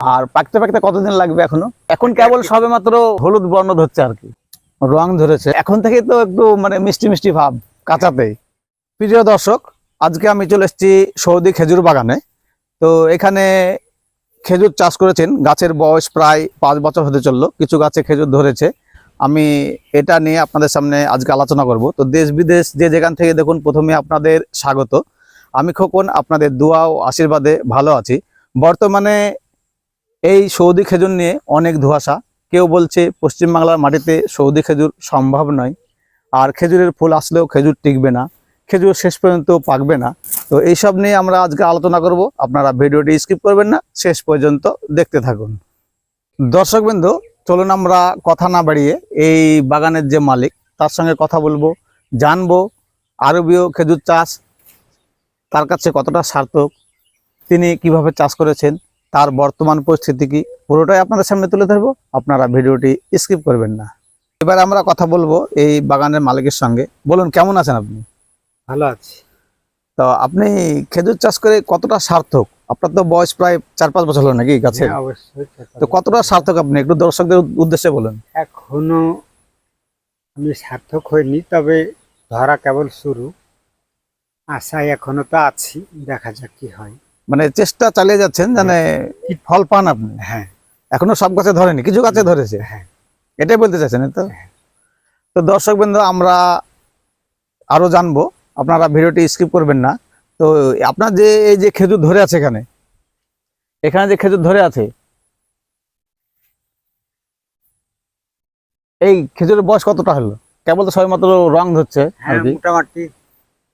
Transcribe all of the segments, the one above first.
আর পাকতে পাকতে কতদিন লাগবে এখনও? এখন কেবল সবে মাত্র হলুদ বর্ণ ধরছে আর কি। রং ধরেছে। এখন থেকে তো একটু মানে মিষ্টি মিষ্টি ভাব কাঁচাতেই প্রিয় দর্শক আজকে আমি চলে এসেছি সৌদি খেজুর বাগানে। তো এখানে খেজুর চাষ করেছেন। গাছের বয়স প্রায় পাঁচ বছর হতে চলল। কিছু গাছে খেজুর ধরেছে। আমি এটা নিয়ে আপনাদের সামনে আজকে আলোচনা করব। তো দেশ বিদেশ যে যেখান থেকে দেখুন প্রথমে আপনাদের স্বাগত। আমি খোকন আপনাদের দোয়া ও আশীর্বাদে ভালো আছি। বর্তমানে এই সৌদি খেজুর নিয়ে অনেক ধোঁয়াশা। কেউ বলছে পশ্চিমবাংলার মাটিতে সৌদি খেজুর সম্ভব নয়। আর খেজুরের ফুল আসলেও খেজুর টিকবে না। খেজুর শেষ পর্যন্ত পাকবে না। তো এইসব নিয়ে আমরা আজকে আলোচনা করব। আপনারা ভিডিওটি স্কিপ করবেন না, শেষ পর্যন্ত দেখতে থাকুন। দর্শকবৃন্দ, চলুন আমরা কথা না বাড়িয়ে এই বাগানের যে মালিক, তার সঙ্গে কথা বলব, জানব আরবীয় খেজুর চাষ, তার কাছে কতটা সার্থক, তিনি কীভাবে চাষ করেছেন তার বর্তমান পরিস্থিতি কি পুরোটাই আপনাদের সামনে তুলে ধরবো। আপনারা ভিডিওটি স্কিপ করবেন না। এবার আমরা কথা বলব এই বাগানের মালিকের সঙ্গে। বলুন কেমন আছেন আপনি? ভালো আছি। তো আপনি খেজুর চাষ করে কতটা সার্থক? আপনার তো বয়স প্রায় চার পাঁচ বছর হলো নাকি গাছে হ্যাঁ, অবশ্যই তো কতটা সার্থক আপনি? একটু দর্শকদের উদ্দেশ্যে বলুন। এখনও আমি সার্থক হইনি তবে ধরা কেবল শুরু। আশায় এখনও তো আছি দেখা যাক কি হয়। মানে চেষ্টা চালিয়ে যাচ্ছেন মানে ফল পান আপনি। হ্যাঁ। এখনও সব গাছে ধরেনি কিছু গাছে ধরেছে। হ্যাঁ। এটাই বলতে চাইছেন তো? হ্যাঁ। তো দর্শক বৃন্দ আমরা আরও জানব। আপনারা ভিডিওটি স্কিপ করবেন না। তো আপনার যে এই যে খেজুর ধরে আছে এখানে এখানে যে খেজুর ধরে আছে এই খেজুরের বয়স কতটা হলো? কেবল তো সবাই মাত্র রং ধরছে। হ্যাঁ মোটামুটি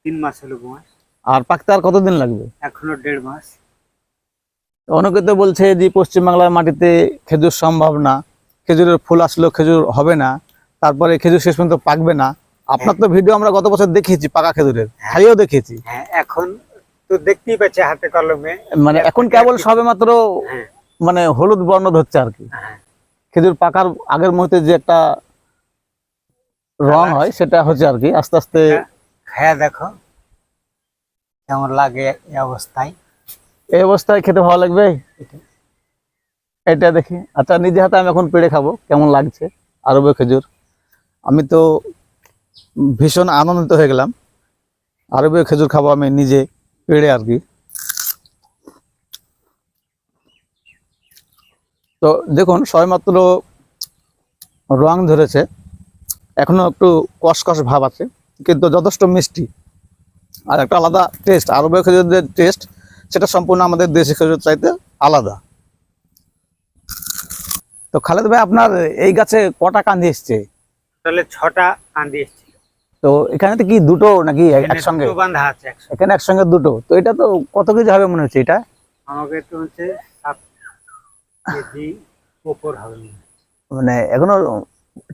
তিন মাস হলো মাস আর পাকতে আর কতদিন লাগবে? এখনও দেড় মাস। অনেকে তো বলছে যে পশ্চিমবাংলার মাটিতে খেজুর সম্ভব না খেজুরের ফুল আসলেও খেজুর হবে না তারপরে খেজুর শেষ পর্যন্ত পাকবে না। আপনার তো ভিডিও আমরা গত বছর দেখিয়েছি পাকা খেজুরের। খাইয়েও দেখিয়েছি। হ্যাঁ এখন তো দেখতেই পাচ্ছি হাতে কলমে। মানে এখন কেবল সবে মাত্র হ্যাঁ। মানে হলুদ বর্ণ ধরছে আর কি। হ্যাঁ। খেজুর পাকার আগের মুহূর্তে যে একটা রং হয়। সেটা হচ্ছে আর কি আস্তে আস্তে হ্যাঁ। দেখো। কেমন লাগে এই অবস্থায়? এই অবস্থায় খেতে ভালো লাগবে? এটা। দেখি। আচ্ছা নিজে হাতে আমি এখন পেড়ে খাব কেমন লাগছে? আরবে খেজুর। আমি তো ভীষণ আনন্দিত হয়ে গেলাম। আরবে খেজুর খাব আমি নিজে পেড়ে আর কি। তো দেখুন সবেমাত্র রং ধরেছে। এখনও একটু কসকস ভাব আছে কিন্তু যথেষ্ট মিষ্টি। আর একটা আলাদা টেস্ট আরবে খেজুরের টেস্ট সেটা সম্পূর্ণ আমাদের দেশি খেজুর চাইতে আলাদা। তো খালেদ ভাই আপনার এই গাছে কটা কান্দি এসছে? তাহলে ছটা কান্দি এসেছিল তো এখানে তো কি দুটো নাকি একসঙ্গে? আছে এখানে একসঙ্গে দুটো। তো এটা তো কত কেজি হবে মনে হচ্ছে এটা? আমাকে তো হচ্ছে সাত কেজি ওপর হবে মানে এখনও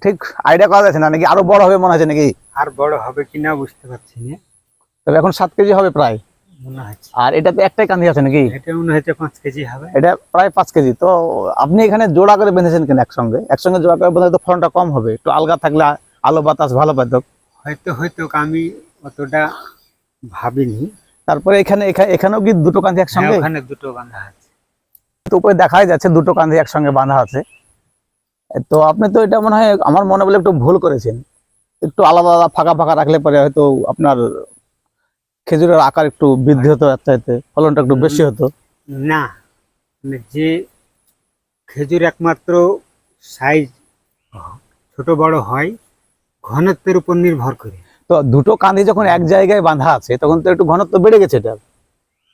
ঠিক আইডিয়া করা যাচ্ছে না নাকি আরও বড় হবে মনে হচ্ছে নাকি? আর বড় হবে কিনা বুঝতে পারছি না। তবে এখন সাত কেজি হবে প্রায়। আর এটাতে একটাই কান্দি আছে নাকি? এটা প্রায় পাঁচ কেজি। তো আপনি এখানে জোড়া করে বেঁধেছেন কেন একসঙ্গে? একসঙ্গে জোড়া করে বেঁধে তো ফলনটা কম হবে। একটু আলগা থাকলে আলো বাতাস ভালো পেত হয়তো হয়তো আমি অতটা ভাবিনি। তারপরে এখানে এখানেও কি দুটো কান্দি হ্যাঁ, একসঙ্গে? ওখানে দুটো বান্ধা আছে। তো উপরে দেখাই যাচ্ছে দুটো কান্ধি একসঙ্গে বাঁধা আছে। তো আপনি তো এটা মনে হয় আমার মনে বলে একটু ভুল করেছেন। একটু আলাদা আলাদা ফাঁকা ফাঁকা রাখলে পরে হয়তো আপনার খেজুরের আকার একটু বৃদ্ধি হতো এর চাইতে ফলনটা একটু বেশি হতো? না মানে যে খেজুর একমাত্র সাইজ ছোট বড় হয় ঘনত্বের উপর নির্ভর করে। তো দুটো কাঁধে যখন এক জায়গায় বাঁধা আছে তখন তো একটু ঘনত্ব বেড়ে গেছে এটা।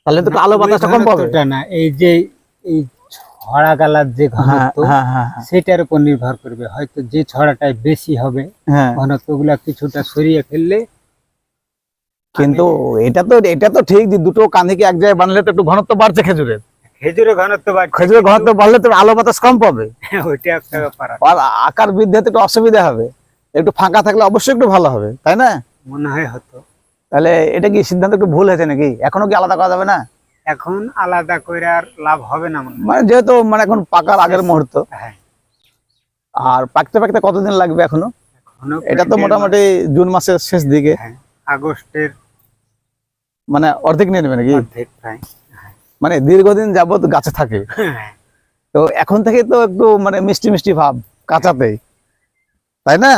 তাহলে তো আলো বাতাসটা কম পাবে। না এই যে এই ছড়া গালার যে হ্যাঁ ঘনত্ব হ্যাঁ হ্যাঁ সেটার উপর নির্ভর করবে। হয়তো যে ছড়াটায় বেশি হবে ঘনত্বগুলা কিছুটা সরিয়ে ফেললে কিন্তু এটা তো এটা তো ঠিক যে দুটো কান্ধিকে এক জায়গায় বাঁধলে তো একটু ঘনত্ব বাড়ছে খেজুরের? খেজুরের ঘনত্ব বাড়ছে। খেজুরের ঘনত্ব বাড়লে তো আলো বাতাস কম পাবে। ওইটা একটা ব্যাপার আর আকার বৃদ্ধি একটু অসুবিধা হবে। একটু ফাঁকা থাকলে অবশ্যই একটু ভালো হবে তাই না? মনে হয় হতো। তাহলে এটা কি সিদ্ধান্ত একটু ভুল হয়েছে নাকি? এখনও কি আলাদা করা যাবে না? এখন আলাদা করে আর লাভ হবে না মনে যেহেতু মানে এখন পাকার আগের মুহূর্ত। হ্যাঁ। আর পাকতে পাকতে কতদিন লাগবে এখনও? এখনও এটা তো মোটামুটি জুন মাসের শেষ দিকে। হ্যাঁ আগস্টের মানে অর্ধেক নিয়ে নেবে নাকি? মানে দীর্ঘদিন যাবত গাছে থাকে। হ্যাঁ। তো এখন থেকে তো একটু মানে মিষ্টি মিষ্টি ভাব কাঁচাতে তাই না?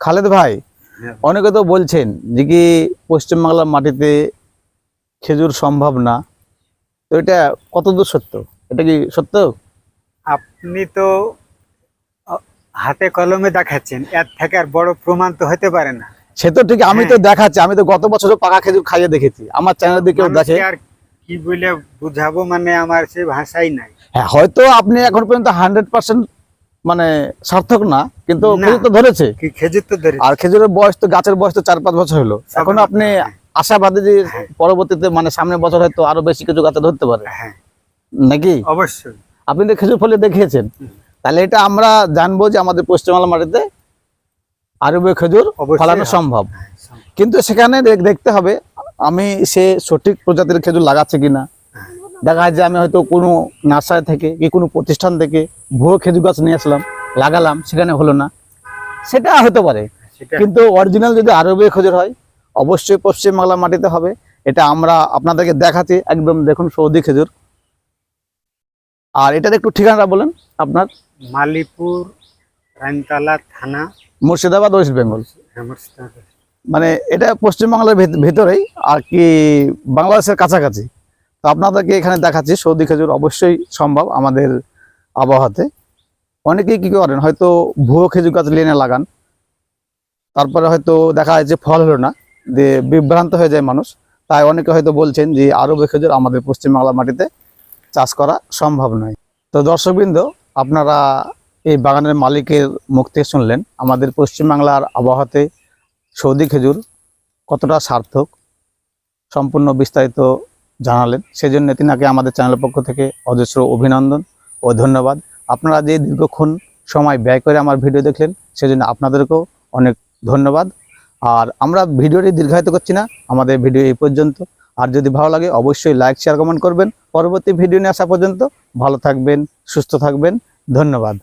খালেদ ভাই হ্যাঁ। অনেকে তো বলছেন যে কি পশ্চিমবাংলার মাটিতে খেজুর সম্ভব না। তো এটা কতদূর সত্য? এটা কি সত্য? আপনি তো হাতে কলমে দেখাচ্ছেন। এর থেকে আর বড় প্রমাণ তো হতে পারে না। সে তো ঠিক আমি তো হ্যাঁ। দেখাচ্ছি আমি তো গত বছর পাকা খেজুর খাইয়ে দেখেছি। আমার চ্যানেল দিকেও দেখে কি বলে বুঝাবো মানে আমার সে ভাষাই নাই। হ্যাঁ হয়তো আপনি এখন পর্যন্ত হান্ড্রেড পার্সেন্ট মানে সার্থক না কিন্তু খেজুর তো ধরেছে। খেজুর তো ধরে আর খেজুরের বয়স তো গাছের বয়স তো চার পাঁচ বছর হলো। এখন আপনি হ্যাঁ। আশাবাদী যে হ্যাঁ। পরবর্তীতে মানে সামনের বছর হয়তো আরও বেশি কিছু গাছে ধরতে পারে। হ্যাঁ। নাকি? অবশ্যই। আপনি তো খেজুর ফলে দেখিয়েছেন। তাহলে এটা আমরা জানব যে আমাদের পশ্চিমবাংলা মাটিতে আরবে খেজুর ফলানো সম্ভব। হ্যাঁ, কিন্তু সেখানে দেখ- দেখতে হবে আমি সে সঠিক প্রজাতির খেজুর লাগাচ্ছে কিনা। দেখা যায় যে আমি হয়তো কোনো নার্সারি থেকে কি কোনো প্রতিষ্ঠান থেকে ভুয়ো খেজুর গাছ নিয়ে আসলাম লাগালাম সেখানে হলো না। সেটা হতে পারে কিন্তু অরিজিনাল যদি আরবে খেজুর হয় অবশ্যই পশ্চিমবাংলা মাটিতে হবে। এটা আমরা আপনাদেরকে দেখাচ্ছি একদম দেখুন সৌদি খেজুর। আর এটার একটু ঠিকানা বলেন আপনার। মালিপুর থানা মুর্শিদাবাদ ওয়েস্ট বেঙ্গল মানে এটা পশ্চিমবাংলার ভেত- ভেতরেই আর কি বাংলাদেশের কাছাকাছি। তো আপনাদেরকে এখানে দেখাচ্ছি সৌদি খেজুর অবশ্যই সম্ভব আমাদের আবহাওয়াতে। অনেকেই কি করেন হয়তো ভুয়ো খেজুর গাছ লেনে লাগান তারপরে হয়তো দেখা যায় যে ফল হলো না যে বিভ্রান্ত হয়ে যায় মানুষ। তাই অনেকে হয়তো বলছেন যে আরবে খেজুর আমাদের পশ্চিমবাংলা মাটিতে চাষ করা সম্ভব নয়। তো দর্শকবৃন্দ আপনারা এই বাগানের মালিকের মুখ থেকে শুনলেন, আমাদের পশ্চিমবাংলার আবহাওয়াতে সৌদি খেজুর কতটা সার্থক সম্পূর্ণ বিস্তারিত জানালেন। সেজন্য তিনাকে আমাদের চ্যানেলের পক্ষ থেকে অজস্র অভিনন্দন ও ধন্যবাদ। আপনারা যে দীর্ঘক্ষণ সময় ব্যয় করে আমার ভিডিও দেখলেন, সেজন্য আপনাদেরকেও অনেক ধন্যবাদ। আর আমরা ভিডিওটি দীর্ঘায়িত করছি না, আমাদের ভিডিও এই পর্যন্ত। আর যদি ভালো লাগে, অবশ্যই লাইক, শেয়ার, কমেন্ট করবেন। পরবর্তী ভিডিও নিয়ে আসা পর্যন্ত ভালো থাকবেন, সুস্থ থাকবেন। ধন্যবাদ।